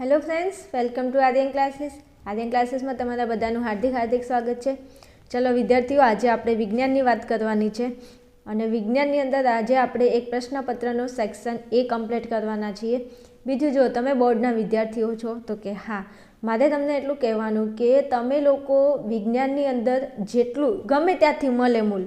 Hello friends welcome to Aryan classes Aryan ક્લાસીસમાં તમારા બધાનું હાર્દિક હાર્દિક સ્વાગત છે. ચલો વિદ્યાર્થીઓ, આજે આપણે વિજ્ઞાનની વાત કરવાની છે. અને વિજ્ઞાનની અંદર આજે આપણે એક પ્રશ્નપત્રનો સેક્શન એ કમ્પ્લીટ કરવાના છીએ. બીજું જો તમે બોર્ડના વિદ્યાર્થીઓ છો, તો કે હા, મારે તમને એટલું કહેવાનું કે તમે લોકો વિજ્ઞાનની અંદર જેટલું ગમે ત્યાંથી મળે મૂલ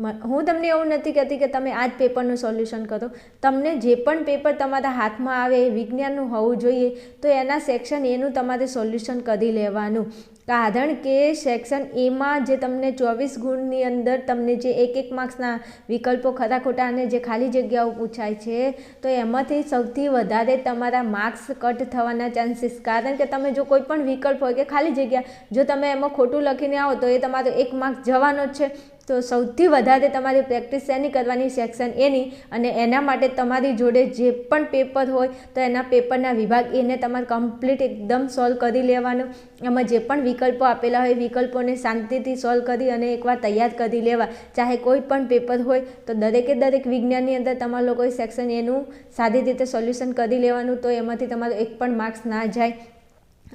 હું તમને એવું નથી કહેતી કે તમે આ જ પેપરનું સોલ્યુશન કરો. તમને જે પણ પેપર તમારા હાથમાં આવે એ વિજ્ઞાનનું હોવું જોઈએ, તો એના સેક્શન એનું તમારે સોલ્યુશન કરી લેવાનું. કારણ કે સેક્શન એમાં જે તમને ચોવીસ ગુણની અંદર તમને જે એક એક માર્ક્સના વિકલ્પો ખરા ખોટા અને જે ખાલી જગ્યાઓ પૂછાય છે, તો એમાંથી સૌથી વધારે તમારા માર્ક્સ કટ થવાના ચાન્સીસ. કારણ કે તમે જો કોઈ પણ વિકલ્પ હોય કે ખાલી જગ્યા, જો તમે એમાં ખોટું લખીને આવો તો એ તમારો એક માર્ક્સ જવાનો જ છે. તો સૌથી વધારે તમારી પ્રેક્ટિસ એની કરવાની સેક્શન એની અને એના માટે તમારી જોડે જે પણ પેપર હોય તો એના પેપરના વિભાગ એને તમારે કમ્પ્લીટ એકદમ સોલ્વ કરી લેવાનું. એમાં જે પણ વિકલ્પો આપેલા હોય વિકલ્પોને શાંતિથી સોલ્વ કરી અને એકવાર તૈયાર કરી લેવા. ચાહે કોઈ પણ પેપર હોય તો દરેકે દરેક વિજ્ઞાનની અંદર તમારા લોકોએ સેક્શન એનું સારી રીતે સોલ્યુશન કરી લેવાનું તો એમાંથી તમારો એક પણ માર્ક્સ ના જાય.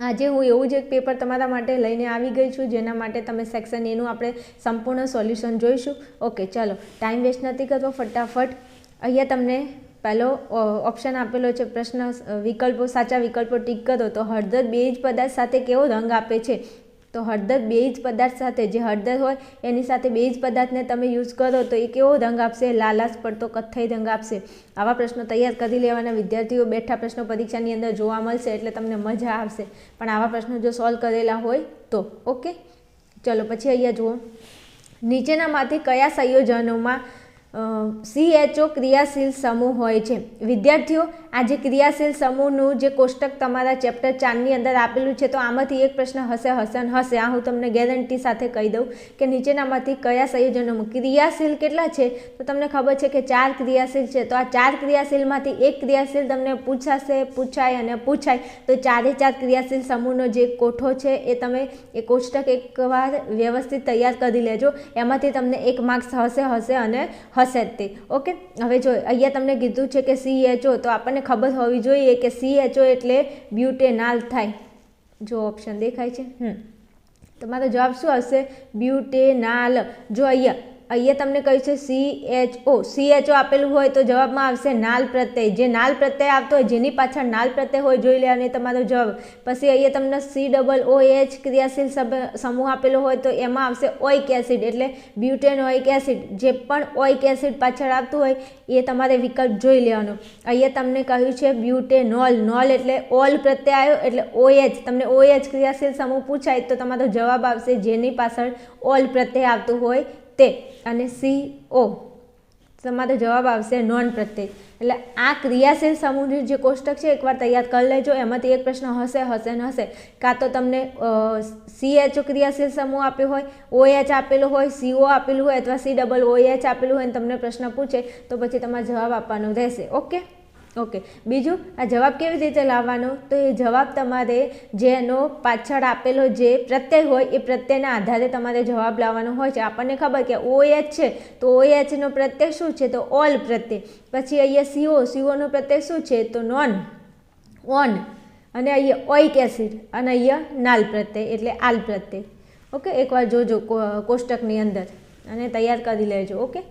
આજે હું એવું જ એક પેપર તમારા માટે લઈને આવી ગઈ છું, જેના માટે તમે સેક્શન એનું આપણે સંપૂર્ણ સોલ્યુશન જોઈશું. ઓકે ચાલો ટાઈમ વેસ્ટ નથી કરવો, ફટાફટ. અહીંયા તમને પહેલો ઓપ્શન આપેલો છે, પ્રશ્ન વિકલ્પો, સાચા વિકલ્પો ટીક કરો તો હળદર બેજ પદાર્થ સાથે કેવો રંગ આપે છે? તો હળદર બેજ પદાર્થ સાથે જે હળદર હોય, એની સાથે બેજ પદાર્થને તમે યુઝ કરો તો એ કેવો રંગ આપશે? લાલાશ પડતો કથ્થઈ રંગ આપશે. આવા પ્રશ્નો તૈયાર કરી લેવાના વિદ્યાર્થીઓ બેઠા પ્રશ્નો પરીક્ષાની અંદર જોવા મળશે એટલે તમને મજા આવશે. પણ આવા પ્રશ્નો જો સોલ્વ કરેલા હોય તો ઓકે ચલો, પછી અહીંયા જુઓ. નીચેનામાંથી કયા સંયોજનોમાં સીએચઓ ક્રિયાશીલ સમૂહ હોય છે. વિદ્યાર્થીઓ આ જે ક્રિયાશીલ સમૂહનું જે કોષ્ટક તમારા ચેપ્ટર ચારની અંદર આપેલું છે, તો આમાંથી એક પ્રશ્ન હશે, હસન, હશે. આ હું તમને ગેરંટી સાથે કહી દઉં કે નીચેનામાંથી કયા સંયોજનોમાં ક્રિયાશીલ કેટલા છે? તો તમને ખબર છે કે ચાર ક્રિયાશીલ છે. તો આ ચાર ક્રિયાશીલમાંથી એક ક્રિયાશીલ તમને પૂછાશે, પૂછાય અને પૂછાય. તો ચારે ચાર ક્રિયાશીલ સમૂહનો જે કોઠો છે, એ તમે એ કોષ્ટક એકવાર વ્યવસ્થિત તૈયાર કરી લેજો. એમાંથી તમને એક માર્ક્સ હશે હશે અને હશે જ તે. ઓકે? હવે જો અહીંયા તમને કીધું છે કે સીએચઓ તો આપણને ખબર હોવી જોઈએ કે સીએચઓ એટલે બ્યુટેનાલ થાય. જો ઓપ્શન દેખાય છે. હમ. તમારો જવાબ શું હશે બ્યુટેનાલ. જો અહીંયા અહીંયા તમને કહ્યું છે C H O C H O આપેલું હોય તો જવાબમાં આવશે નાલ પ્રત્યય. જે નાલ પ્રત્યય આવતો હોય, જેની પાછળ નાલ પ્રત્યય હોય, જોઈ લેવાની તમારો જવાબ. પછી અહીંયા તમને સી ડબલ ઓ એચ ક્રિયાશીલ સમૂહ આપેલો હોય તો એમાં આવશે ઓઇક એસિડ, એટલે બ્યુટેન ઓઇક એસિડ. જે પણ ઓઇક એસિડ પાછળ આવતું હોય, એ તમારે વિકલ્પ જોઈ લેવાનો. અહીંયા તમને કહ્યું છે બ્યુટેનોલ નોલ એટલે ઓલ પ્રત્યય આવ્યો, એટલે ઓએચ તમને ઓએચ ક્રિયાશીલ સમૂહ પૂછાય તો તમારો જવાબ આવશે જેની પાછળ ઓલ પ્રત્યય આવતું હોય તે અને સી ઓ તમારો જવાબ આવશે નોન પ્રત્યય એટલે આ ક્રિયાશીલ સમૂહનું જે કોષ્ટક છે, એકવાર તૈયાર કરી લેજો. એમાંથી એક પ્રશ્ન હશે હશે ને હશે. કાં તો તમને સી એચ ક્રિયાશીલ સમૂહ આપ્યો હોય ઓ એચ આપેલો હોય સીઓ આપેલું હોય, અથવા સી ડબલ ઓ એચ આપેલું હોય તમને પ્રશ્ન પૂછે, તો પછી તમારે જવાબ આપવાનો રહેશે. Okay okay. બીજું, આ જવાબ કેવી રીતે લાવવાનો? તો એ જવાબ તમારે જેનો પાછળ આપેલો જે પ્રત્યય હોય, એ પ્રત્યયના આધારે તમારે જવાબ લાવવાનો હોય છે. આપણને ખબર કે ઓ એચ છે. તો ઓ એચનો પ્રત્યય શું છે? તો ઓલ પ્રત્યય. પછી અહીંયા સીઓ સીઓનો પ્રત્યય શું છે? તો નોન ઓન અને અહીંયા ઓઇક એસિડ અને અહીંયા નાલ પ્રત્યય, એટલે આલ પ્રત્યય. ઓકે? એકવાર જોજો કોષ્ટકની અંદર. અને તૈયાર કરી લેજો. ઓકે?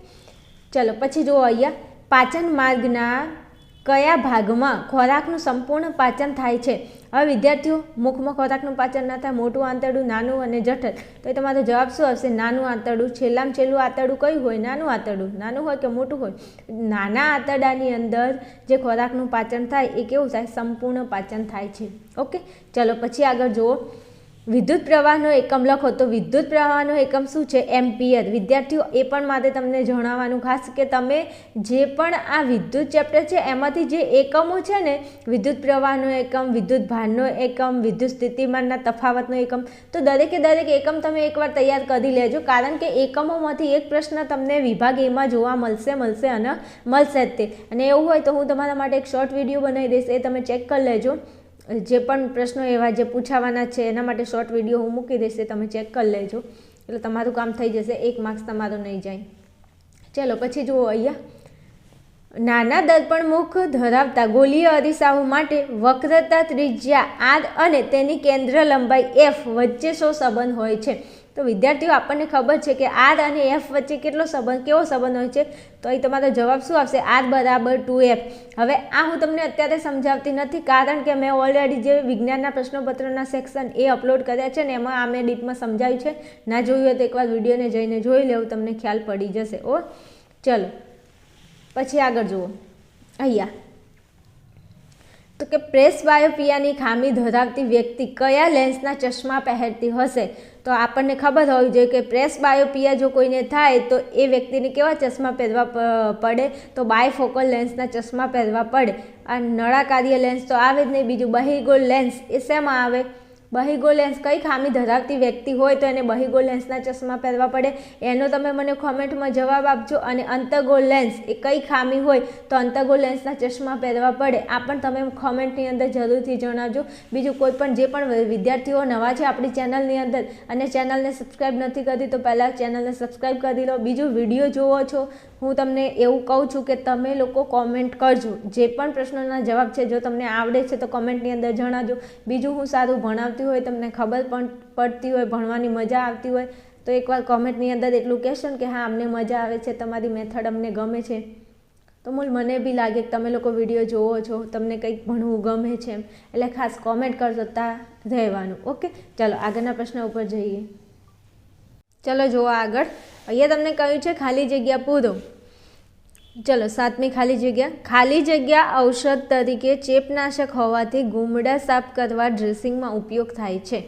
ચલો, પછી જુઓ અહીંયા. પાચન માર્ગના કયા ભાગમાં ખોરાકનું સંપૂર્ણ પાચન થાય છે? હવે વિદ્યાર્થીઓ, મુખમાં ખોરાકનું પાચન ના થાય, મોટું આંતરડું, નાનું અને જઠર. તો એ તમારો જવાબ શું આવશે? નાનું આંતરડું, છેલ્લામાં છેલ્લું આંતરડું કયું હોય? નાનું આંતરડું. નાનું હોય કે મોટું હોય? નાના આંતરડાની અંદર જે ખોરાકનું પાચન થાય, એ કેવું થાય? સંપૂર્ણ પાચન થાય છે. ઓકે? ચલો, પછી આગળ જુઓ. વિદ્યુત પ્રવાહનો એકમ લખો તો વિદ્યુત પ્રવાહનો એકમ શું છે? એમ્પિયર. વિદ્યાર્થીઓ, એ પણ માટે તમને જણાવવાનું ખાસ કે તમે જે પણ આ વિદ્યુત ચેપ્ટર છે, એમાંથી જે એકમો છે ને, વિદ્યુત પ્રવાહનો એકમ, વિદ્યુત ભારનો એકમ, વિદ્યુત સ્થિતિમાનના તફાવતનો એકમ, તો દરેકે દરેક એકમ તમે એકવાર તૈયાર કરી લેજો. કારણ કે એકમોમાંથી એક પ્રશ્ન તમને વિભાગ એમાં જોવા મળશે મળશે અને મળશે જ તે. અને એવું હોય તો હું તમારા માટે એક શોર્ટ વીડિયો બનાવી દઈશ. એ તમે ચેક કરી લેજો. જે પણ પ્રશ્નો એવા જે પૂછાવાના છે, એના માટે શોર્ટ વીડિયો હું મૂકી દઈશ તમે ચેક કરી લેજો. એટલે તમારું કામ થઈ જશે, એક માર્ક્સ તમારો નહીં જાય. ચલો, પછી જુઓ અહીંયા. નાના દર્પણ મુખ ધરાવતા ગોલીય અરીસાઓ માટે વક્રતા ત્રિજ્યા આર અને તેની કેન્દ્ર લંબાઈ એફ વચ્ચે શો સંબંધ હોય છે? તો વિદ્યાર્થીઓ, આપણને ખબર છે કે આર અને એફ વચ્ચે કેટલો સંબંધ, કેવો સંબંધ હોય છે? તો અહીં તમારો જવાબ શું આવશે? આર બરાબર ટુ એફ. હવે આ હું તમને અત્યારે સમજાવતી નથી, કારણ કે મેં ઓલરેડી જે વિજ્ઞાનના પ્રશ્નપત્રના સેક્શન એ અપલોડ કર્યા છે ને એમાં આ મેં ડીપમાં સમજાવ્યું છે. ના જોયું હોય તો એકવાર વિડીયોને જઈને જોઈ લેવું, તમને ખ્યાલ પડી જશે. ઓ ચલો. પછી આગળ જુઓ. અહીંયા. તો કે પ્રેસ બાયોપિયાની ખામી ધરાવતી વ્યક્તિ કયા લેન્સના ચશ્મા પહેરતી હશે? તો આપણને ખબર હોવી જોઈએ કે પ્રેસ બાયોપિયા જો કોઈને થાય તો એ વ્યક્તિને કેવા ચશ્મા પહેરવા પડે? તો બાયફોકલ લેન્સના ચશ્મા પહેરવા પડે. આ નળાકાર્ય લેન્સ તો આવે જ નહીં, બીજું બહિર્ગોળ લેન્સ એ શેમાં આવે? બહિગો લેન્સ કઈ ખામી ધરાવતી વ્યક્તિ હોય તો એને બહિગો લેન્સના ચશ્મા પહેરવા પડે. એનો તમે મને કોમેન્ટમાં જવાબ આપજો અને અંતગો લેન્સ એ કઈ ખામી હોય તો અંતગો લેન્સના ચશ્મા પહેરવા પડે. આ પણ તમે કોમેન્ટની અંદર જરૂરથી જણાવજો. બીજું કોઈ પણ જે પણ વિદ્યાર્થીઓ નવા છે આપણી ચેનલની અંદર અને ચેનલને સબસ્ક્રાઈબ નથી કરી તો પહેલાં ચેનલને સબસ્ક્રાઈબ કરી લો. બીજું વીડિયો જુઓ છો, હું તમને એવું કહું છું કે તમે લોકો કોમેન્ટ કરજો. જે પણ પ્રશ્નોના જવાબ છે, જો તમને આવડે છે તો કોમેન્ટની અંદર જણાવજો. બીજું હું સારું ભણાવતી હોય, તમને ખબર પણ પડતી હોય, ભણવાની મજા આવતી હોય, તો એકવાર કોમેન્ટની અંદર એટલું કહેશો ને કે હા, અમને મજા આવે છે, તમારી મેથડ અમને ગમે છે. તો મૂળ મને બી લાગે કે તમે લોકો વીડિયો જોવો છો, તમને કંઈક ભણવું ગમે છે એમ. એટલે ખાસ કોમેન્ટ કરતા ત્યાં રહેવાનું, ઓકે? ચાલો, આગળના પ્રશ્ન ઉપર જઈએ. ચલો જુઓ આગળ. અહીંયા તમને કહ્યું છે, ખાલી જગ્યા પૂરો. ચલો, સાતમી ખાલી જગ્યા. ખાલી જગ્યા ઔષધ તરીકે ચેપનાશક હોવાથી ગુમડા સાફ કરવા ડ્રેસિંગમાં ઉપયોગ થાય છે.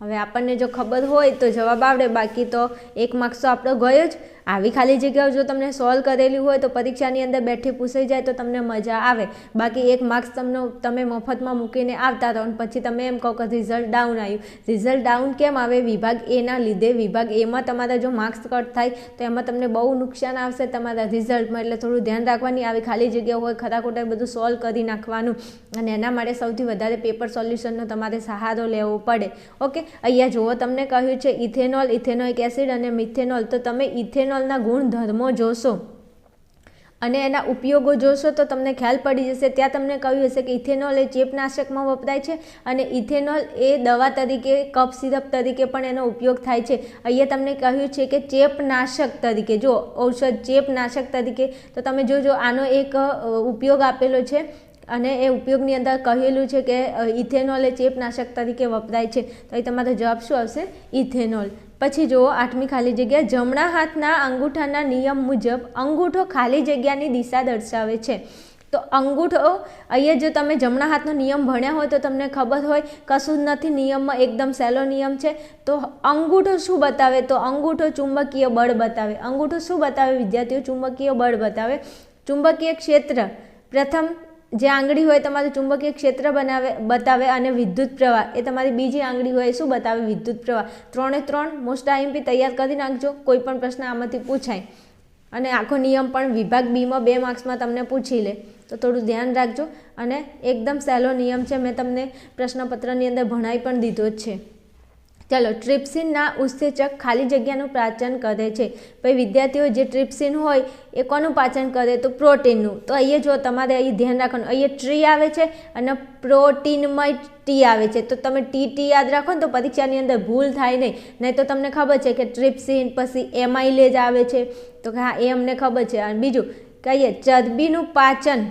હવે આપણને જો ખબર હોય તો જવાબ આવડે, બાકી તો એક માર્ક્સ આપણો ગયો જ. આવી ખાલી જગ્યાઓ જો તમને સોલ્વ કરેલી હોય તો પરીક્ષાની અંદર બેઠી પૂછાઈ જાય તો તમને મજા આવે. બાકી એક માર્ક્સ તમને, તમે મફતમાં મૂકીને આવતા રહો પછી તમે એમ કહો કે રિઝલ્ટ ડાઉન આવ્યું. રિઝલ્ટ ડાઉન કેમ આવે? વિભાગ એના લીધે. વિભાગ એમાં તમારા જો માર્ક્સ કટ થાય, તો એમાં તમને બહુ નુકસાન આવશે તમારા રિઝલ્ટમાં એટલે થોડું ધ્યાન રાખવાની આવી ખાલી જગ્યાઓ હોય ખરા ખોટા બધું સોલ્વ કરી નાખવાનું. અને એના માટે સૌથી વધારે પેપર સોલ્યુશનનો તમારે સહારો લેવો પડે. ઓકે અહીંયા જુઓ, તમને કહ્યું છે ઇથેનોલ ઇથેનોઇક એસિડ અને મિથેનોલ તો તમે ઇથેનોલ ઇથેનોલના ગુણધર્મો જોશો અને એના ઉપયોગો જોશો તો તમને ખ્યાલ પડી જશે. ત્યાં તમને કહ્યું હશે કે ઇથેનોલ એ ચેપનાશકમાં વપરાય છે અને ઇથેનોલ એ દવા તરીકે, કફ સિરપ તરીકે પણ એનો ઉપયોગ થાય છે. અહીંયા તમને કહ્યું છે કે ચેપનાશક તરીકે. જો ઔષધ ચેપનાશક તરીકે, તો તમે જોજો આનો એક ઉપયોગ આપેલો છે અને એ ઉપયોગની અંદર કહેલું છે કે ઇથેનોલ એ ચેપનાશક તરીકે વપરાય છે. તો એ તમારો જવાબ શું આવશે? ઇથેનોલ. પછી જુઓ, આઠમી ખાલી જગ્યા. જમણા હાથના અંગૂઠાના નિયમ મુજબ અંગૂઠો ખાલી જગ્યાની દિશા દર્શાવે છે. તો અંગૂઠો, અહીંયા જો તમે જમણા હાથનો નિયમ ભણ્યા હોય તો તમને ખબર હોય, કશું જ નથી નિયમમાં એકદમ સહેલો નિયમ છે. તો અંગૂઠો શું બતાવે? તો અંગૂઠો ચુંબકીય બળ બતાવે. અંગૂઠો શું બતાવે? વિદ્યાર્થીઓ ચુંબકીય બળ બતાવે. ચુંબકીય ક્ષેત્ર, પ્રથમ જે આંગળી હોય તમારું ચુંબકીય ક્ષેત્ર બનાવે, બતાવે અને વિદ્યુત પ્રવાહ, એ તમારી બીજી આંગળી હોય શું બતાવે? વિદ્યુત પ્રવાહ. ત્રણે ત્રણ મોસ્ટ આઈએમપી તૈયાર કરી નાખજો, કોઈ પણ પ્રશ્ન આમાંથી પૂછાય. અને આખો નિયમ પણ વિભાગ બીમાં બે માર્ક્સમાં તમને પૂછી લે. તો થોડું ધ્યાન રાખજો. અને એકદમ સહેલો નિયમ છે. મેં તમને પ્રશ્નપત્રની અંદર ભણાવી પણ દીધો જ છે. ચાલો ટ્રિપ્સિનના ઉત્સેચક ખાલી જગ્યાનું પાચન કરે છે. ભાઈ, વિદ્યાર્થીઓ, જે ટ્રિપ્સિન હોય, એ કોનું પાચન કરે? તો પ્રોટીનનું. તો અહીંયા જો તમારે અહીં ધ્યાન રાખવાનું. અહીંયા ટ્રી આવે છે અને પ્રોટીનમય ટી આવે છે. તો તમે ટી ટી યાદ રાખો ને તો પરીક્ષાની અંદર ભૂલ થાય નહીં. નહીં તો તમને ખબર છે કે ટ્રિપ્સિન પછી એમાઇલેજ આવે છે. તો હા, એ અમને ખબર છે. અને બીજું, કહીએ, ચરબીનું પાચન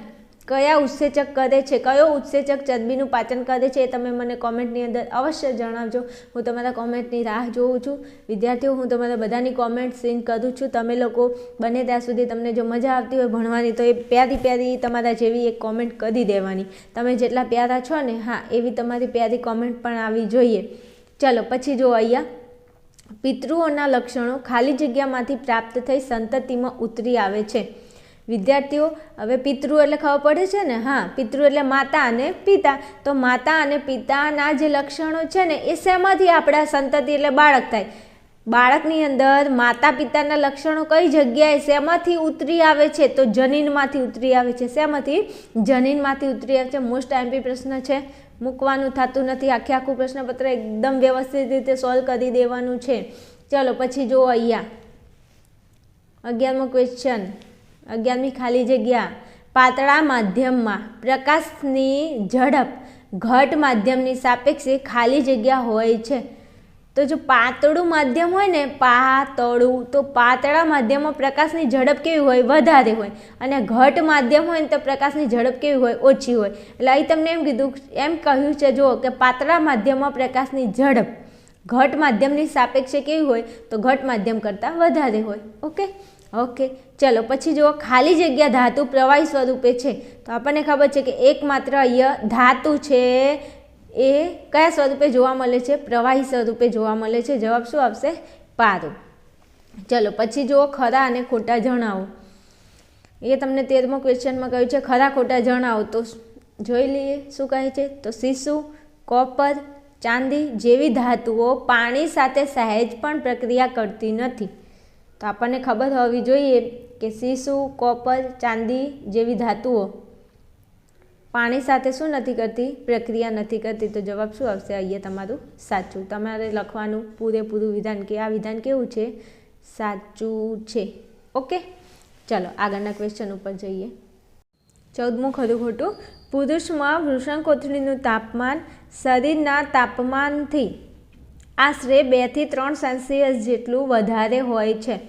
કયા ઉત્સેચક કરે છે? કયો ઉત્સેચક ચરબીનું પાચન કરે છે એ તમે મને કોમેન્ટની અંદર અવશ્ય જણાવજો. હું તમારા કોમેન્ટની રાહ જોઉં છું. વિદ્યાર્થીઓ, હું તમારા બધાની કોમેન્ટ સીન કરું છું. તમે લોકો બને ત્યાં સુધી તમને જો મજા આવતી હોય ભણવાની, તો એ પ્યારી પ્યારી તમારા જેવી એક કોમેન્ટ કરી દેવાની. તમે જેટલા પ્યારા છો ને, હા, એવી તમારી પ્યારી કોમેન્ટ પણ આવી જોઈએ. ચલો, પછી જો અહીંયા. પિતૃઓના લક્ષણો ખાલી જગ્યામાંથી પ્રાપ્ત થઈ સંતતિમાં ઉતરી આવે છે. વિદ્યાર્થીઓ, હવે પિતૃ એટલે ખબર પડે છે ને? હા, પિતૃ એટલે માતા અને પિતા. તો માતા અને પિતાના જે લક્ષણો છે ને, એ શેમાંથી આપણા સંતતિ એટલે બાળક થાય? બાળકની અંદર માતા પિતાના લક્ષણો કઈ જગ્યાએ શેમાંથી ઉતરી આવે છે? તો જનીનમાંથી ઉતરી આવે છે. શેમાંથી? જનીનમાંથી ઉતરી આવે છે. મોસ્ટ આઈમ્પી પ્રશ્ન છે. મૂકવાનું થતું નથી. આખે આખું પ્રશ્નપત્ર એકદમ વ્યવસ્થિત રીતે સોલ્વ કરી દેવાનું છે. ચલો, પછી જુઓ અહીંયા. અગિયારમો ક્વેશ્ચન અગિયારમી ખાલી જગ્યા. પાતળા માધ્યમમાં પ્રકાશની ઝડપ ઘટ માધ્યમની સાપેક્ષે ખાલી જગ્યા હોય છે. તો જો પાતળું માધ્યમ હોય ને, પાતળું, તો પાતળા માધ્યમમાં પ્રકાશની ઝડપ કેવી હોય? વધારે હોય. અને ઘટ માધ્યમ હોય ને, તો પ્રકાશની ઝડપ કેવી હોય? ઓછી હોય. એટલે અહીં તમને એમ કીધું, એમ કહ્યું છે જો કે પાતળા માધ્યમમાં પ્રકાશની ઝડપ ઘટ માધ્યમની સાપેક્ષે કેવી હોય? તો ઘટ માધ્યમ કરતાં વધારે હોય. ઓકે? ઓકે, ચલો, પછી જુઓ, ખાલી જગ્યા ધાતુ પ્રવાહી સ્વરૂપે છે. તો આપણને ખબર છે કે એકમાત્ર અહીંયા ધાતુ છે એ કયા સ્વરૂપે જોવા મળે છે? પ્રવાહી સ્વરૂપે જોવા મળે છે. જવાબ શું આવશે? પારું. ચલો, પછી જુઓ, ખરા અને ખોટા જણાવો એ તમને તેરમો ક્વેશ્ચનમાં કહ્યું છે, ખરા, ખોટા જણાવો તો જોઈ લઈએ, શું કહે છે? તો શીશુ, કોપર, ચાંદી જેવી ધાતુઓ પાણી સાથે સહેજ પણ પ્રક્રિયા કરતી નથી. તો આપણને ખબર હોવી જોઈએ કે શીશુ, કોપર, ચાંદી જેવી ધાતુઓ પાણી સાથે શું નથી કરતી, પ્રક્રિયા નથી કરતી? તો જવાબ શું આવશે? અહીંયા તમારું સાચું. તમારે લખવાનું પૂરેપૂરું વિધાન કે આ વિધાન કેવું છે? સાચું છે. ઓકે? ચલો, આગળના ક્વેશ્ચન ઉપર જઈએ. ચૌદમું ખરું ખોટું. પુરુષમાં વૃષણ કોથળીનું તાપમાન શરીરના તાપમાનથી આશરે બેથી ત્રણ સેલ્સિયસ જેટલું વધારે હોય છે.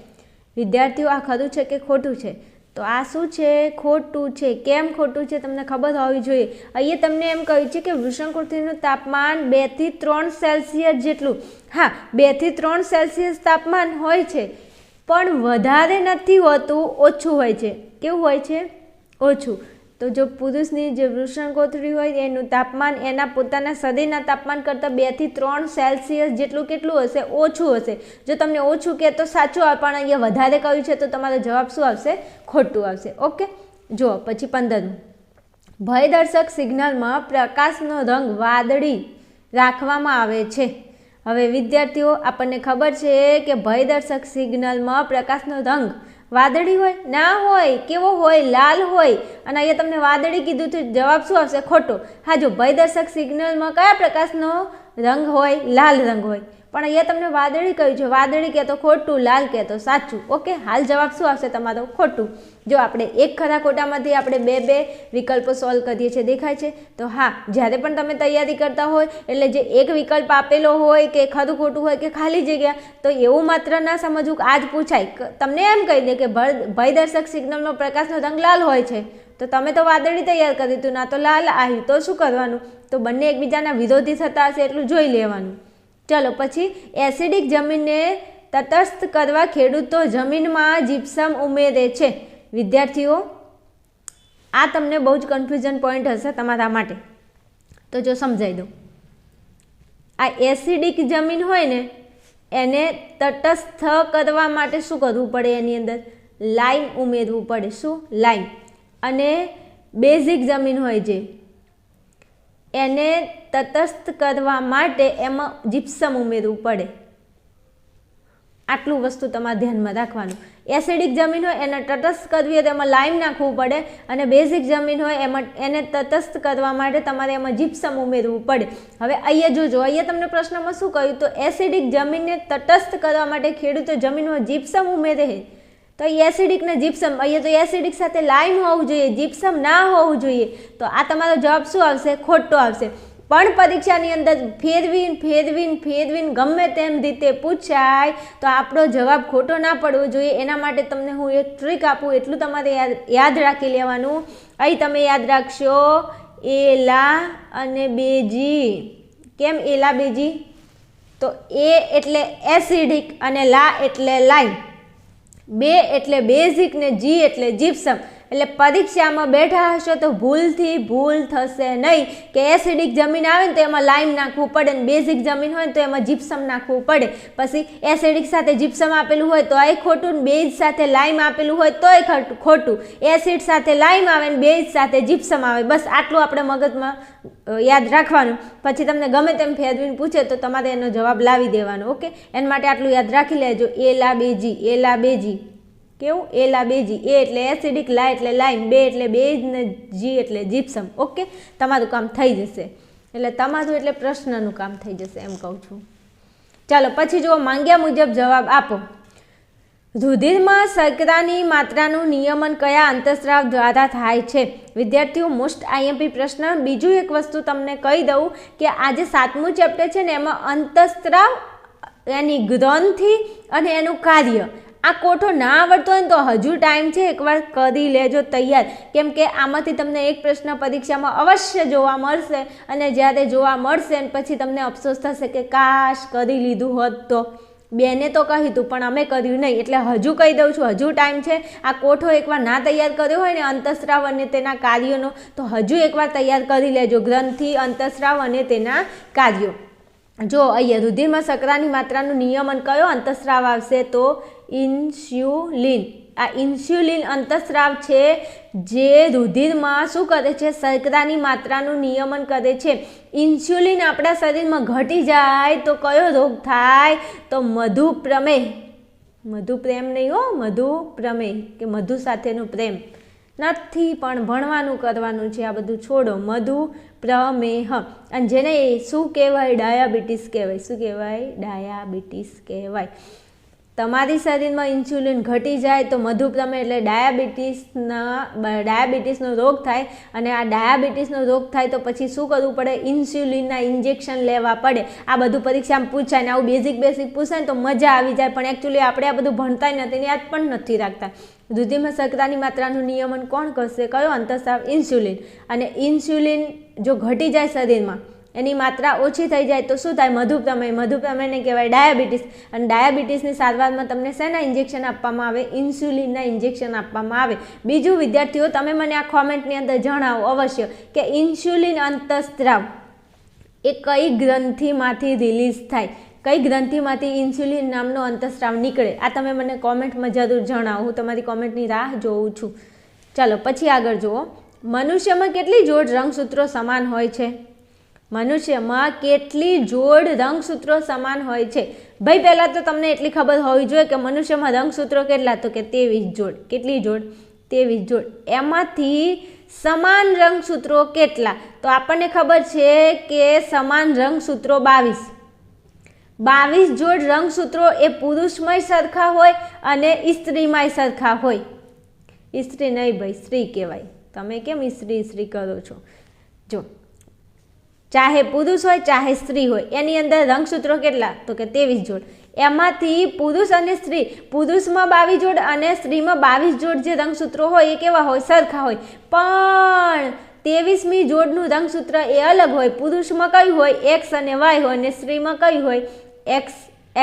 વિદ્યાર્થીઓ, આ ખરું છે કે ખોટું છે? તો આ શું છે? ખોટું છે? કેમ ખોટું છે? તમને ખબર હોવી જોઈએ. અહીંયા તમને એમ કહ્યું છે કે વૃષણકૃતિનું તાપમાન બેથી ત્રણ સેલ્સિયસ જેટલું. હા બેથી ત્રણ સેલ્સિયસ તાપમાન હોય છે, પણ વધારે નથી હોતું, ઓછું હોય છે. કેવું હોય છે? ઓછું. તો જો પુરુષની જે વૃષણ કોથળી હોય એનું તાપમાન એના પોતાના શરીરના તાપમાન કરતાં બેથી ત્રણ સેલ્સિયસ જેટલું કેટલું હશે, ઓછું હશે. જો તમને ઓછું કહે તો સાચું પણ અહીંયા વધારે કહ્યું છે તો તમારો જવાબ શું આવશે? ખોટું આવશે. ઓકે? જો પછી પંદરમું. ભયદર્શક સિગ્નલમાં પ્રકાશનો રંગ વાદળી રાખવામાં આવે છે. હવે વિદ્યાર્થીઓ, આપણને ખબર છે કે ભયદર્શક સિગ્નલમાં પ્રકાશનો રંગ વાદળી હોય, ના હોય, કેવો હોય, લાલ હોય. અને અહીંયા તમને વાદળી કીધું તો જવાબ શું આવશે? ખોટો. હા, જો ભયદર્શક સિગ્નલમાં કયા પ્રકાશનો રંગ હોય? લાલ રંગ હોય. પણ અહીંયા તમને વાદળી કહ્યું છે. વાદળી કહેતો ખોટું, લાલ કહેતો સાચું. ઓકે, હાલ જવાબ શું આવશે તમારો? ખોટું. જો આપણે એક ખરા ખોટામાંથી આપણે બે બે વિકલ્પો સોલ્વ કરીએ છીએ, દેખાય છે, તો હા, જ્યારે પણ તમે તૈયારી કરતા હોય, એટલે જે એક વિકલ્પ આપેલો હોય કે ખરું ખોટું હોય કે ખાલી જગ્યા, તો એવું માત્ર ના સમજવું આજ પૂછાય. તમને એમ કહી દે કે ભયદર્શક સિગ્નલનો પ્રકાશનો રંગ લાલ હોય છે. તો તમે તો વાદળી તૈયાર કરી દીધું, ના તો લાલ આવ્યું. તો શું કરવાનું? તો બંને એકબીજાના વિરોધી થતા હશે, એટલું જોઈ લેવાનું. ચલો પછી એસિડિક જમીનને તટસ્થ કરવા ખેડૂતો જમીનમાં જીપ્સમ ઉમેરે છે. વિદ્યાર્થીઓ, આ તમને બહુ જ કન્ફ્યુઝન પોઈન્ટ હશે તમારા માટે. તો જો સમજાવી દઉં. આ એસિડિક જમીન હોય ને, એને તટસ્થ કરવા માટે શું કરવું પડે એની અંદર? લાઈમ ઉમેરવું પડે. શું? લાઈમ અને બેઝિક જમીન હોય જે એને તટસ્થ કરવા માટે એમાં જીપ્સમ ઉમેરવું પડે. આટલું વસ્તુ તમારે ધ્યાનમાં રાખવાનું. એસિડિક જમીન હોય એને તટસ્થ કરવી હોય તો એમાં લાઈમ નાખવું પડે અને બેઝિક જમીન હોય એમાં એને તટસ્થ કરવા માટે તમારે એમાં જીપ્સમ ઉમેરવું પડે. હવે અહીંયા જોજો, અહીંયા તમને પ્રશ્નમાં શું કહ્યું? તો એસિડિક જમીનને તટસ્થ કરવા માટે ખેડૂતો જમીનમાં જીપ્સમ ઉમેરે તો એસિડિક ને જીપ્સમ અહીંયા તો એસિડિક સાથે લાઈમ હોવું જોઈએ જીપ્સમ ના હોવું જોઈએ. તો આ તમારો જવાબ શું આવશે? ખોટો આવશે. પણ પરીક્ષાની અંદર ફેરવીન ફેરવીન ફેરવીન ગમે તેમ રીતે પૂછાય, તો આપણો જવાબ ખોટો ના પડવો જોઈએ. એના માટે તમને હું એક ટ્રીક આપું, એટલું તમારે યાદ યાદ રાખી લેવાનું. અહીં તમે યાદ રાખશો, એલા અને બેજી. કેમ એલા, બેજી? તો એ એટલે એસિડિક અને લા એટલે લાઈમ બે એટલે બેઝિક ને જી એટલે જીપ્સમ. એટલે પરીક્ષામાં બેઠા હશો તો ભૂલથી ભૂલ થશે નહીં. કે એસિડિક જમીન આવે ને તો એમાં લાઈમ નાખવું પડે ને બેઝિક જમીન હોય ને તો એમાં જીપ્સમ નાખવું પડે. પછી એસિડિક સાથે જીપ્સમ આપેલું હોય તો એ ખોટું ને બેઝ સાથે લાઈમ આપેલું હોય તોય ખોટું એસિડ સાથે લાઈમ આવે ને બેઝ સાથે જીપ્સમ આવે. બસ આટલું આપણે મગજમાં યાદ રાખવાનું. પછી તમને ગમે તેમ ફેરવીને પૂછે તો તમારે એનો જવાબ લાવી દેવાનો, ઓકે? એના માટે આટલું યાદ રાખી લેજો. એલા બેજી એલા બેજી. કેવું? એલા બેજી એ એટલે એસિડિક લા એટલે લાઈમ બે એટલે બેજ ને જી એટલે જીપ્સમ ઓકે તમારું કામ થઈ જશે. એટલે તમારું એટલે પ્રશ્નનું કામ થઈ જશે એમ કહું છું. ચાલો, પછી જુઓ, માંગ્યા મુજબ જવાબ આપો. રુધિરમાં શર્કરાની માત્રાનું નિયમન કયા અંતસ્રાવ દ્વારા થાય છે? વિદ્યાર્થીઓ મોસ્ટ આઈએમપી પ્રશ્ન. બીજું એક વસ્તુ તમને કહી દઉં કે આજે સાતમું ચેપ્ટર છે ને, એમાં અંતસ્ત્રાવ, એની ગ્રંથિ અને એનું કાર્ય. આ કોઠો ના આવડતો હોય ને તો હજુ ટાઈમ છે, એકવાર કરી લેજો તૈયાર. કેમ કે આમાંથી તમને એક પ્રશ્ન પરીક્ષામાં અવશ્ય જોવા મળશે અને જ્યારે જોવા મળશે પછી તમને અફસોસ થશે કે કાશ કરી લીધું હોત તો. બેને તો કહ્યું હતું પણ અમે કર્યું નહીં. એટલે હજુ કહી દઉં છું, હજુ ટાઈમ છે. આ કોઠો એકવાર ના તૈયાર કર્યો હોય ને અંતસ્રાવ અને તેના કાર્યોનો, તો હજુ એકવાર તૈયાર કરી લેજો ગ્રંથિ અંતસ્રાવ અને તેના કાર્યો. જો અહીંયા રુધિરમાં શકરાની માત્રાનું નિયમન કયો અંતસ્રાવ આવશે તો ઇન્સ્યુલિન. આ ઇન્સ્યુલિન અંતસ્રાવ છે, જે રુધિરમાં શું કરે છે? શર્કરાની માત્રાનું નિયમન કરે છે. ઇન્સ્યુલિન આપણા શરીરમાં ઘટી જાય તો કયો રોગ થાય? તો મધુપ્રમેહ. મધુપ્રેમ નહીં હો, મધુપ્રમેહ કે મધુ સાથેનું પ્રેમ. નથી પણ ભણવાનું કરવાનું છે, આ બધું છોડો. મધુ પ્રમેહ અને જેને શું કહેવાય? ડાયાબિટીસ કહેવાય. શું કહેવાય? ડાયાબિટીસ કહેવાય. તમારી શરીરમાં ઇન્સ્યુલિન ઘટી જાય તો મધુપ્રમેહ એટલે ડાયાબિટીસના ડાયાબિટીસનો રોગ થાય અને આ ડાયાબિટીસનો રોગ થાય તો પછી શું કરવું પડે? ઇન્સ્યુલિનના ઇન્જેક્શન લેવા પડે. આ બધું પરીક્ષામાં પૂછાય ને આવું બેઝિક બેઝિક પૂછાય તો મજા આવી જાય. પણ એકચ્યુઅલી આપણે આ બધું ભણતા નથી યાદ પણ નથી રાખતા. દૂધીમાં શર્કરાની માત્રાનું નિયમન કોણ કરશે? કયો અંતસ્રાવ? ઇન્સ્યુલિન. અને ઇન્સ્યુલિન જો ઘટી જાય શરીરમાં એની માત્રા ઓછી થઈ જાય તો શું થાય? મધુપ્રમેય મધુપ્રમેયને કહેવાય ડાયાબિટીસ. અને ડાયાબિટીસની સારવારમાં તમને શેના ઇન્જેક્શન આપવામાં આવે? ઇન્સ્યુલિનના ઇન્જેક્શન આપવામાં આવે. બીજું, વિદ્યાર્થીઓ, તમે મને આ કોમેન્ટની અંદર જણાવો અવશ્ય કે ઇન્સ્યુલિન અંતસ્ત્રાવ એ કઈ ગ્રંથિમાંથી રિલીઝ થાય? કઈ ગ્રંથિમાંથી ઇન્સ્યુલિન નામનો અંતસ્ત્રાવ નીકળે? આ તમે મને કોમેન્ટમાં જરૂર જણાવો. હું તમારી કોમેન્ટની રાહ જોઉં છું. ચાલો, પછી આગળ જુઓ. મનુષ્યમાં કેટલી જોડ રંગસૂત્રો સમાન હોય છે? મનુષ્યમાં કેટલી જોડ રંગસૂત્રો સમાન હોય છે. ભાઈ, પહેલાં તો તમને એટલી ખબર હોવી જોઈએ કે મનુષ્યમાં રંગસૂત્રો કેટલા? તો કે તેવીસ જોડ. કેટલી જોડ? તેવીસ જોડ. એમાંથી સમાન રંગસૂત્રો કેટલા? તો આપણને ખબર છે કે સમાન રંગસૂત્રો બાવીસ. બાવીસ જોડ રંગસૂત્રો એ પુરુષમાંય સરખા હોય અને સ્ત્રીમાંય સરખા હોય. સ્ત્રી નહીં ભાઈ, સ્ત્રી કહેવાય. તમે કેમ સ્ત્રી સ્ત્રી કરો છો? જો ચાહે પુરુષ હોય, ચાહે સ્ત્રી હોય. એની અંદર રંગસૂત્રો કેટલા? તો કે ત્રેવીસ જોડ. એમાંથી પુરુષ અને સ્ત્રી, પુરુષમાં બાવીસ જોડ અને સ્ત્રીમાં બાવીસ જોડ જે રંગસૂત્રો હોય, એ કેવા હોય? સરખા હોય. પણ ત્રેવીસમી જોડનું રંગસૂત્ર એ અલગ હોય. પુરુષમાં કયું હોય? એક્સ અને વાય હોય અને સ્ત્રીમાં કયું હોય? એક્સ.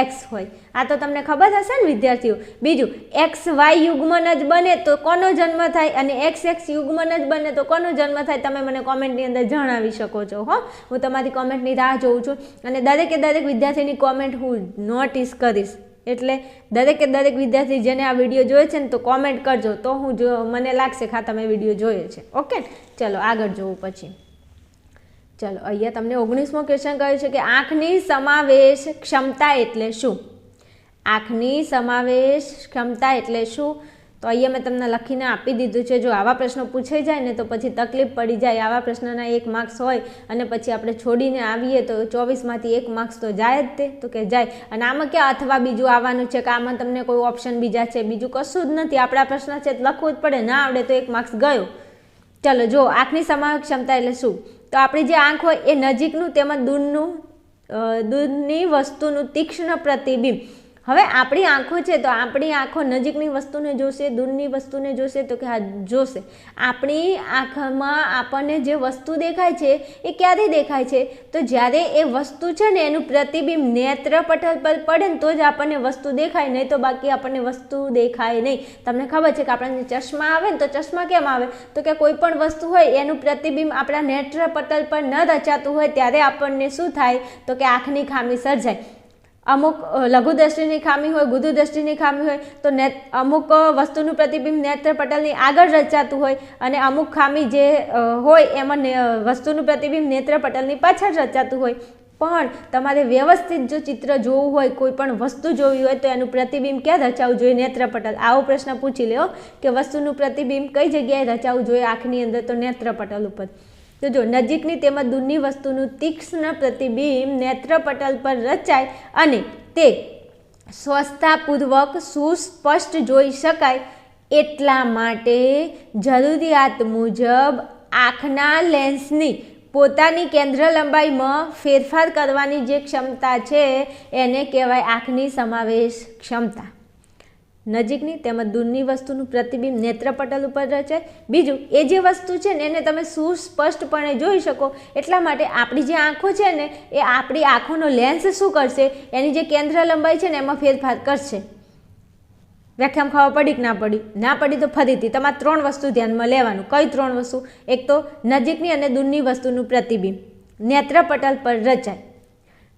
એક્સ હોય. આ તો તમને ખબર હશે ને, વિદ્યાર્થીઓ? બીજું એક્સ વાય યુગ્મન જ બને તો કોનો જન્મ થાય અને એક્સ એક્સ યુગ્મન જ બને તો કોનો જન્મ થાય તમે મને કોમેન્ટની અંદર જણાવી શકો છો, હો? હું તમારી કોમેન્ટની રાહ જોઉં છું અને દરેકે દરેક વિદ્યાર્થીની કોમેન્ટ હું નોટિસ કરીશ. એટલે દરેકે દરેક વિદ્યાર્થી જેને આ વીડિયો જોયો છે ને, તો કોમેન્ટ કરજો. તો હું જો, મને લાગશે ખા તમે વીડિયો જોયો છે. ઓકે ચલો, આગળ જોવું પછી. ચલો, અહીંયા તમને ઓગણીસમો ક્વેશ્ચન કહ્યું છે કે આંખની સમાવેશ ક્ષમતા એટલે શું? આંખની સમાવેશ ક્ષમતા એટલે શું? તો અહીંયા મેં તમને લખીને આપી દીધું છે, જો આવા પ્રશ્નો પૂછાઈ જાય ને તો પછી તકલીફ પડી જાય, આવા પ્રશ્નના એક માર્ક્સ હોય અને પછી આપણે છોડીને આવીએ તો ચોવીસમાંથી એક માર્ક્સ તો જાય જ તે, તો કે જાય. અને આમાં ક્યાં અથવા બીજું આવવાનું છે કે આમાં તમને કોઈ ઓપ્શન બીજા છે, બીજું કશું જ નથી. આપણા પ્રશ્ન છે લખવું જ પડે, ના આવડે તો એક માર્ક્સ ગયો. ચલો, જો આંખની સમાવેશ ક્ષમતા એટલે શું? તો આપણી જે આંખ હોય એ નજીકનું તેમજ દૂરનું દૂરની વસ્તુનું તીક્ષ્ણ પ્રતિબિંબ હવે આપણી આંખો છે તો આપણી આંખો નજીકની વસ્તુને જોશે, દૂરની વસ્તુને જોશે તો કે હા, જોશે. આપણી આંખમાં આપણને જે વસ્તુ દેખાય છે એ ક્યારે દેખાય છે? તો જ્યારે એ વસ્તુ છે ને એનું પ્રતિબિંબ નેત્ર પટલ પર પડે ને તો જ આપણને વસ્તુ દેખાય, નહીં તો બાકી આપણને વસ્તુ દેખાય નહીં. તમને ખબર છે કે આપણને ચશ્મા આવે ને તો ચશ્મા કેમ આવે? તો કે કોઈ પણ વસ્તુ હોય એનું પ્રતિબિંબ આપણા નેત્ર પટલ પર ન રચાતું હોય ત્યારે આપણને શું થાય? તો કે આંખની ખામી સર્જાય. અમુક લઘુ દ્રષ્ટિની ખામી હોય ગુદુ દ્રષ્ટિની ખામી હોય, તો ને અમુક વસ્તુનું પ્રતિબિંબ નેત્ર પટલની આગળ રચાતું હોય અને અમુક ખામી જે હોય એમાં વસ્તુનું પ્રતિબિંબ નેત્ર પટલની પાછળ રચાતું હોય. પણ તમારે વ્યવસ્થિત જો ચિત્ર જોવું હોય, કોઈ પણ વસ્તુ જોવી હોય, તો એનું પ્રતિબિંબ ક્યાં રચાવવું જોઈએ? નેત્રપટલ આવો પ્રશ્ન પૂછી લ્યો કે વસ્તુનું પ્રતિબિંબ કઈ જગ્યાએ રચાવવું જોઈએ આંખની અંદર? તો નેત્રપટલ ઉપર. તો જો નજીકની તેમજ દૂરની વસ્તુનું તીક્ષ્ણ પ્રતિબિંબ નેત્રપટલ પર રચાય અને તે સ્વસ્થતાપૂર્વક સુસ્પષ્ટ જોઈ શકાય, એટલા માટે જરૂરિયાત મુજબ આંખના લેન્સની પોતાની કેન્દ્ર લંબાઈમાં ફેરફાર કરવાની જે ક્ષમતા છે, એને કહેવાય આંખની સમાવેશ ક્ષમતા. નજીકની તેમજ દૂરની વસ્તુનું પ્રતિબિંબ નેત્રપટલ ઉપર રચાય. બીજું, એ જે વસ્તુ છે ને, એને તમે સુસ્પષ્ટપણે જોઈ શકો. એટલા માટે આપણી જે આંખો છે ને, એ આપણી આંખોનો લેન્સ શું કરશે? એની જે કેન્દ્ર લંબાઈ છે ને, એમાં ફેરફાર કરશે. વ્યાખ્યામ ખબર પડી કે ના પડી? ના પડી તો ફરીથી તમારે ત્રણ વસ્તુ ધ્યાનમાં લેવાનું. કઈ ત્રણ વસ્તુ? એક તો નજીકની અને દૂરની વસ્તુનું પ્રતિબિંબ નેત્રપટલ પર રચાય.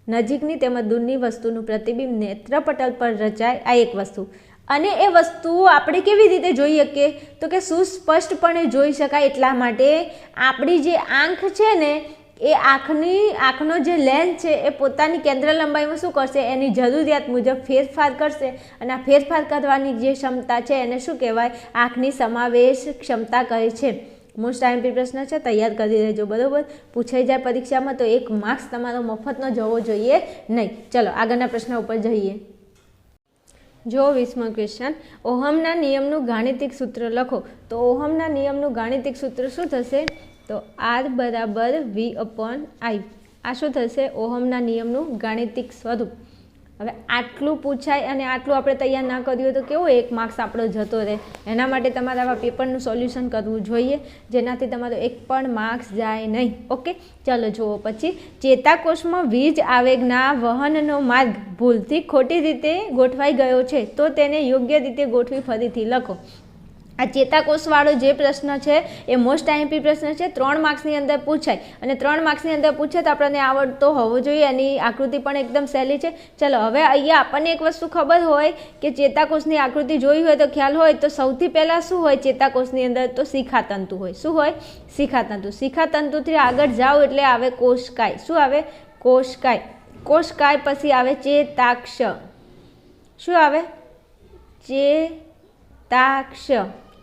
નજીકની તેમજ દૂરની વસ્તુનું પ્રતિબિંબ નેત્રપટલ પર રચાય આ એક વસ્તુ. અને એ વસ્તુ આપણે કેવી રીતે જોઈ શકીએ? તો કે સુસ્પષ્ટપણે જોઈ શકાય એટલા માટે આપણી જે આંખ છે ને, એ આંખની, આંખનો જે લેન્સ છે, એ પોતાની કેન્દ્ર લંબાઈમાં શું કરશે? એની જરૂરિયાત મુજબ ફેરફાર કરશે. અને આ ફેરફાર કરવાની જે ક્ષમતા છે, એને શું કહેવાય? આંખની સમાવેશ ક્ષમતા કહે છે. મોસ્ટ આઈએમપી પ્રશ્ન છે, તૈયાર કરી લેજો, બરાબર? પૂછાઈ જાય પરીક્ષામાં તો એક માર્ક્સ તમારો મફતનો જવો જોઈએ નહીં. ચલો, આગળના પ્રશ્ન ઉપર જઈએ. જો વીસમો ક્વેશ્ચન ઓહમના નિયમનું ગાણિતિક સૂત્ર લખો. તો ઓહમના નિયમનું ગાણિતિક સૂત્ર શું થશે? તો આર બરાબર વી અપોન આઈ. આ શું થશે? ઓહમના નિયમનું ગાણિતિક સ્વરૂપ. હવે આટલું પૂછાય અને આટલું આપણે તૈયાર ના કર્યું હોય તો કેવો એક માર્ક્સ આપણો જતો રહે? એના માટે તમારે આવા પેપરનું સોલ્યુશન કરવું જોઈએ, જેનાથી તમારો એક પણ માર્ક્સ જાય નહીં. ઓકે ચાલો જુઓ પછી. ચેતાકોષમાં વીજ આવેગના વહનનો માર્ગ ભૂલથી ખોટી રીતે ગોઠવાઈ ગયો છે, તો તેને યોગ્ય રીતે ગોઠવી ફરીથી લખો. આ ચેતાકોષવાળો જે પ્રશ્ન છે, એ મોસ્ટ આઈએમપી પ્રશ્ન છે. ત્રણ માર્ક્સની અંદર પૂછાય. અને ત્રણ માર્ક્સની અંદર પૂછે તો આપણને આવડતો હોવો જોઈએ. એની આકૃતિ પણ એકદમ સહેલી છે. ચલો, હવે અહીંયા આપણને એક વસ્તુ ખબર હોય કે ચેતાકોષની આકૃતિ જોઈ હોય તો ખ્યાલ હોય તો સૌથી પહેલાં શું હોય? ચેતાકોષની અંદર તો શિખાતંતુ હોય. શું હોય? શિખાતંતુ. શિખાતંતુથી આગળ જાઓ એટલે આવે કોષકાય. શું આવે? કોષકાય. કોષકાય પછી આવે ચેતાક્ષ. શું આવે? ચેતાક્ષ.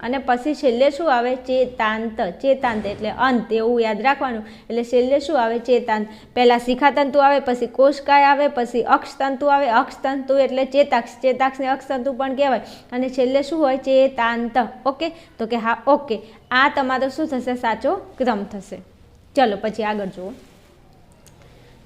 અને પછી છેલ્લે શું આવે? ચેતાંત. ચેતાંત એટલે અંત, એવું યાદ રાખવાનું. એટલે છેલ્લે શું આવે? ચેતાંત. પહેલાં શિખાતંતુ આવે, પછી કોષકાય આવે, પછી અક્ષતંતુ આવે. અક્ષતંતુ એટલે ચેતાક્ષ. ચેતાક્ષને અક્ષતંતુ પણ કહેવાય. અને છેલ્લે શું હોય? ચેતાંત. ઓકે? તો કે હા, ઓકે. આ તમારો શું થશે? સાચો ક્રમ થશે. ચલો, પછી આગળ જુઓ.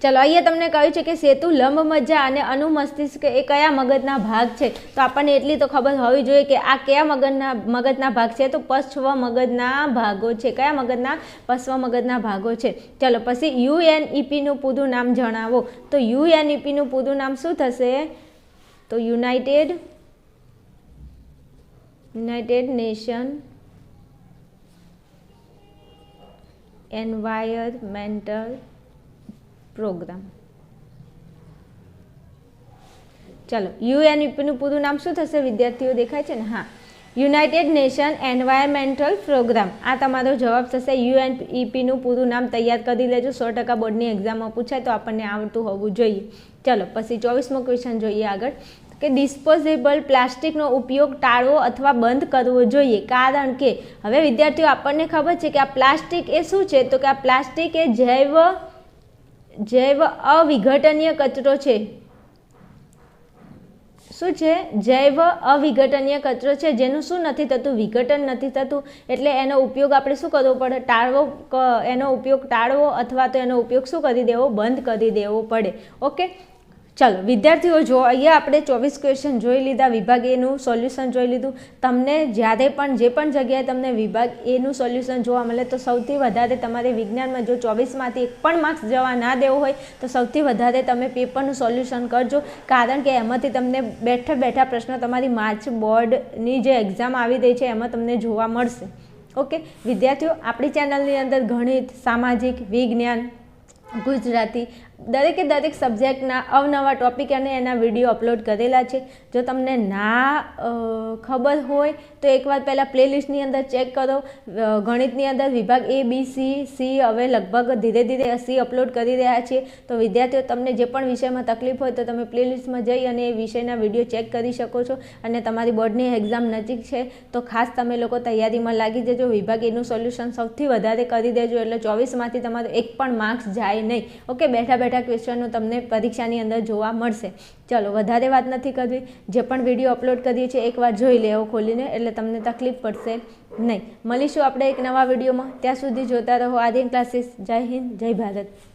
ચલો અહીંયા તમને કહ્યું છે કે સેતુ લંબ મજ્જા અને અનુમસ્તિષ્ક એ કયા મગજના ભાગ છે? તો આપણને એટલી તો ખબર હોવી જોઈએ કે આ કયા મગજના મગજના ભાગ છે? તો પશ્વ મગજના ભાગો છે. કયા મગજના? પશ્વ મગજના ભાગો છે. ચલો, પછી યુએનઈપીનું પૂરું નામ જણાવો. તો યુએનઈપીનું પૂરું નામ શું થશે? તો united united nation environmental programme. ચાલો યુએનઈપીનું પૂરું નામ શું થશે? વિદ્યાર્થીઓ દેખાય છે ને? હા. United nation environmental programme. આ તમારો જવાબ થશે યુએનઈપીનું પૂરું નામ તૈયાર કરી લેજો. સો ટકા બોર્ડની એક્ઝામમાં પૂછાય તો આપણને આવડતું હોવું જોઈએ. ચલો, પછી ચોવીસમો ક્વેશ્ચન જોઈએ આગળ. કે ડિસ્પોઝેબલ પ્લાસ્ટિકનો ઉપયોગ ટાળવો અથવા બંધ કરવો જોઈએ? કારણ કે, હવે વિદ્યાર્થીઓ, આપણને ખબર છે કે આ પ્લાસ્ટિક એ શું છે? તો કે આ પ્લાસ્ટિક એ જૈવ જૈવ અવિઘટનીય કચરો છે. શું છે? જૈવ અવિઘટનીય કચરો છે, જેનું શું નથી થતું? વિઘટન નથી થતું. એટલે એનો ઉપયોગ આપણે શું કરવો પડે? ટાળવો એનો ઉપયોગ ટાળવો અથવા તો એનો ઉપયોગ શું કરી દેવો? બંધ કરી દેવો પડે. ઓકે? ચાલો, વિદ્યાર્થીઓ, જો અહીંયા આપણે ચોવીસ ક્વેશ્ચન જોઈ લીધા વિભાગ એનું સોલ્યુશન જોઈ લીધું, તમને જ્યારે પણ, જે પણ જગ્યાએ તમને વિભાગ એનું સોલ્યુશન જોવા મળે, તો સૌથી વધારે તમારે વિજ્ઞાનમાં જો ચોવીસમાંથી એક પણ માર્ક્સ જવા ના દેવો હોય, તો સૌથી વધારે તમે પેપરનું સોલ્યુશન કરજો. કારણ કે એમાંથી તમને બેઠા બેઠા પ્રશ્નો, તમારી માર્ચ બોર્ડની જે એક્ઝામ આવી રહી છે, એમાં તમને જોવા મળશે. ઓકે વિદ્યાર્થીઓ, આપણી ચેનલની અંદર ગણિત, સામાજિક, વિજ્ઞાન ગુજરાતી દરેકે દરેક સબ્જેક્ટના અવનવા ટોપિક અને એના વીડિયો અપલોડ કરેલા છે. જો તમને ના ખબર હોય, તો એકવાર પહેલાં પ્લેલિસ્ટની અંદર ચેક કરો. ગણિતની અંદર વિભાગ એ બી સી સી હવે લગભગ ધીરે ધીરે સી અપલોડ કરી રહ્યા છે. તો વિદ્યાર્થીઓ, તમને જે પણ વિષયમાં તકલીફ હોય તો તમે પ્લેલિસ્ટમાં જઈ અને એ વિષયના વીડિયો ચેક કરી શકો છો અને તમારી બોર્ડની એક્ઝામ નજીક છે. તો ખાસ તમે લોકો તૈયારીમાં લાગી જજો. વિભાગ એનું સોલ્યુશન સૌથી વધારે કરી દેજો. એટલે ચોવીસમાંથી તમારો એક પણ માર્ક્સ જાય જાય નહીં. ઓકે બેઠા બેઠા ક્વેશ્ચનો તમને પરીક્ષાની અંદર જોવા મળશે. ચલો, વધારે વાત નથી કરવી. જે પણ વીડિયો અપલોડ કરીએ છીએ, એકવાર જોઈ લેવો ખોલીને, એટલે તમને તકલીફ પડશે નહીં. મળીશું આપણે એક નવા વિડીયોમાં ત્યાં સુધી જોતા રહો. આર્યન ક્લાસીસ જય હિન્દ, જય ભારત.